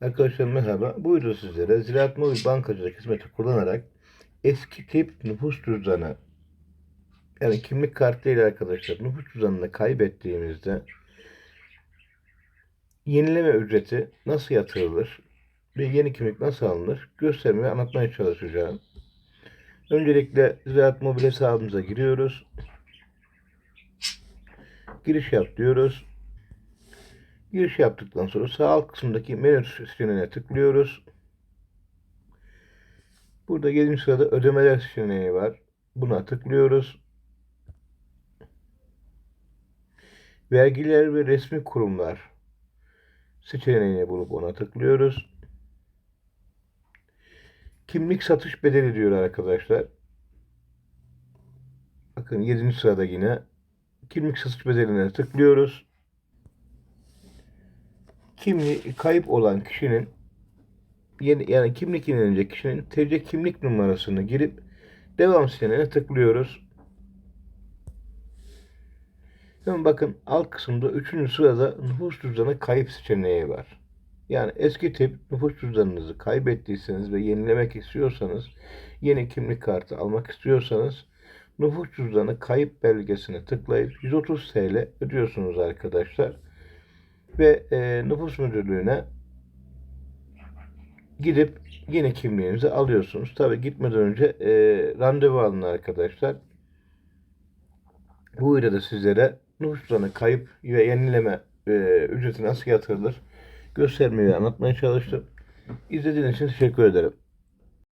Arkadaşlar merhaba. Bu videoda sizlere Ziraat Mobil Bankacılık hizmeti kullanarak eski tip nüfus cüzdanı yani kimlik kartıyla arkadaşlar nüfus cüzdanını kaybettiğimizde yenileme ücreti nasıl yatırılır ve yeni kimlik nasıl alınır göstermeye anlatmaya çalışacağım. Öncelikle Ziraat Mobil hesabımıza giriyoruz. Giriş yap diyoruz. Giriş yaptıktan sonra sağ alt kısımdaki menü seçeneğine tıklıyoruz. Burada 7. sırada ödemeler seçeneği var. Buna tıklıyoruz. Vergiler ve resmi kurumlar seçeneğini bulup ona tıklıyoruz. Kimlik satış bedeli diyor arkadaşlar. Bakın 7. sırada yine kimlik satış bedeline tıklıyoruz kimliği kayıp olan kişinin yeni, yani kimlik yenilenecek kişinin TC kimlik numarasını girip devam seçeneğine tıklıyoruz. Hemen bakın alt kısımda 3. sırada nüfus cüzdanı kayıp seçeneği var. Yani eski tip nüfus cüzdanınızı kaybettiyseniz ve yenilemek istiyorsanız, yeni kimlik kartı almak istiyorsanız nüfus cüzdanı kayıp belgesine tıklayıp 130 TL ödüyorsunuz arkadaşlar ve e, nüfus müdürlüğüne gidip yine kimliğinizi alıyorsunuz. Tabi gitmeden önce e, randevu alın arkadaşlar. Bu videoda sizlere nüfus cüzdanı kayıp ve yenileme e, ücreti nasıl yatırılır göstermeyi anlatmaya çalıştım. İzlediğiniz için teşekkür ederim.